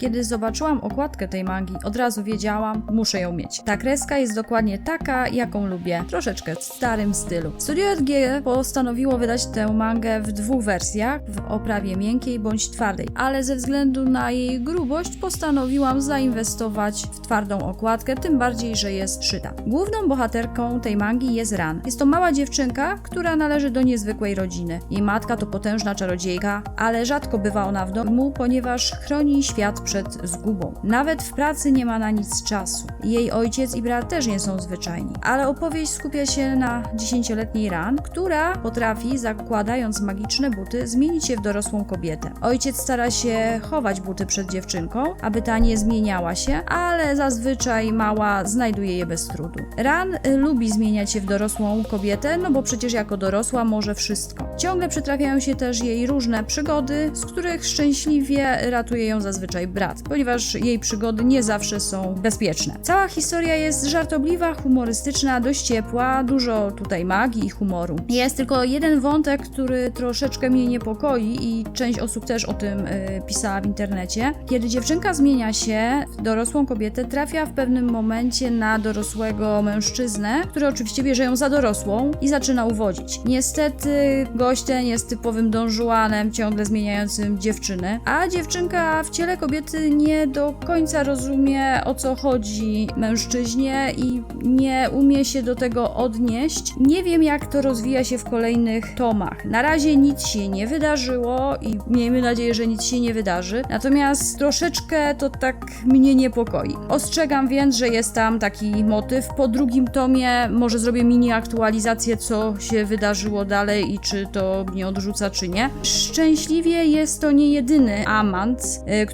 Kiedy zobaczyłam okładkę tej mangi, od razu wiedziałam, muszę ją mieć. Ta kreska jest dokładnie taka, jaką lubię, troszeczkę w starym stylu. Studio JG postanowiło wydać tę mangę w dwóch wersjach, w oprawie miękkiej bądź twardej, ale ze względu na jej grubość postanowiłam zainwestować w twardą okładkę, tym bardziej, że jest szyta. Główną bohaterką tej mangi jest Ran. Jest to mała dziewczynka, która należy do niezwykłej rodziny. Jej matka to potężna czarodziejka, ale rzadko bywa ona w domu, ponieważ chroni świat przed zgubą. Nawet w pracy nie ma na nic czasu. Jej ojciec i brat też nie są zwyczajni, ale opowieść skupia się na dziesięcioletniej Ran, która potrafi, zakładając magiczne buty, zmienić się w dorosłą kobietę. Ojciec stara się chować buty przed dziewczynką, aby ta nie zmieniała się, ale zazwyczaj mała znajduje je bez trudu. Ran lubi zmieniać się w dorosłą kobietę, no bo przecież jako dorosła może wszystko. Ciągle przytrafiają się też jej różne przygody, z których szczęśliwie ratuje ją zazwyczaj brat, ponieważ jej przygody nie zawsze są bezpieczne. Cała historia jest żartobliwa, humorystyczna, dość ciepła, dużo tutaj magii i humoru. Jest tylko jeden wątek, który troszeczkę mnie niepokoi i część osób też o tym y, pisała w internecie. Kiedy dziewczynka zmienia się w dorosłą kobietę, trafia w pewnym momencie na dorosłego mężczyznę, który oczywiście bierze ją za dorosłą i zaczyna uwodzić. Niestety gość ten jest typowym donżuanem, ciągle zmieniającym dziewczynę, a dziewczynka w ciele kobiety nie do końca rozumie o co chodzi mężczyźnie i nie umie się do tego odnieść. Nie wiem jak to rozwija się w kolejnych tomach. Na razie nic się nie wydarzyło i miejmy nadzieję, że nic się nie wydarzy. Natomiast troszeczkę to tak mnie niepokoi. Ostrzegam więc, że jest tam taki motyw. Po drugim tomie może zrobię mini aktualizację, co się wydarzyło dalej i czy to mnie odrzuca, czy nie. Szczęśliwie jest to nie jedyny amant, y,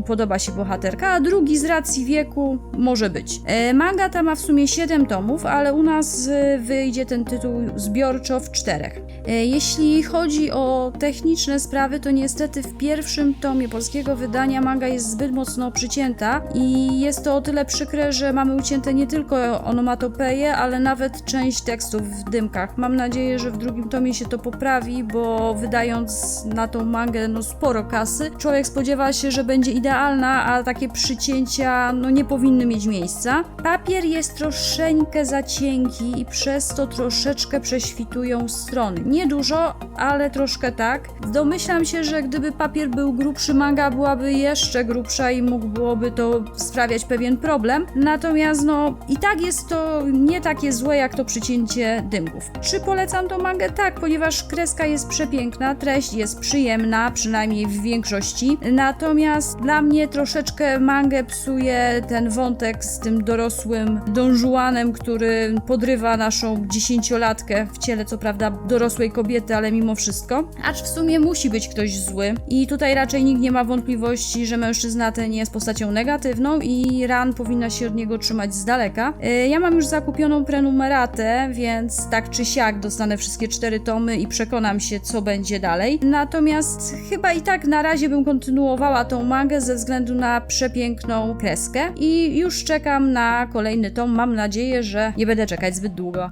podoba się bohaterka, a drugi z racji wieku może być. Y, Manga ta ma w sumie 7 tomów, ale u nas y, wyjdzie ten tytuł zbiorczo w czterech. Y, Jeśli chodzi o techniczne sprawy, to niestety w pierwszym tomie polskiego wydania manga jest zbyt mocno przycięta i jest to o tyle przykre, że mamy ucięte nie tylko onomatopeje, ale nawet część tekstów w dymkach. Mam nadzieję, że w drugim tomie się to poprawi, bo wydając na tą mangę no sporo kasy, człowiek spodziewa się, że będzie idealna, a takie przycięcia no nie powinny mieć miejsca. Papier jest troszeczkę za cienki i przez to troszeczkę prześwitują strony. Nie dużo, ale troszkę tak. Domyślam się, że gdyby papier był grubszy, manga byłaby jeszcze grubsza i mógłby to sprawiać pewien problem. Natomiast no i tak jest to nie takie złe jak to przycięcie dymków. Czy polecam tą mangę? Tak, ponieważ kreska jest przepiękna, treść jest przyjemna, przynajmniej w większości. Natomiast dla mnie troszeczkę mangę psuje ten wątek z tym dorosłym donżuanem, który podrywa naszą dziesięciolatkę w ciele, co prawda dorosłej kobiety, ale mimo wszystko. Acz w sumie musi być ktoś zły. I tutaj raczej nikt nie ma wątpliwości, że mężczyzna ten jest postacią negatywną i Ran powinna się od niego trzymać z daleka. Yy, Ja mam już zakupioną prenumeratę, więc tak czy siak dostanę wszystkie cztery tomy i przekonam się, co będzie dalej. Natomiast chyba i tak na razie bym kontynuowała tą mangę ze względu na przepiękną kreskę i już czekam na kolejny tom. Mam nadzieję, że nie będę czekać zbyt długo.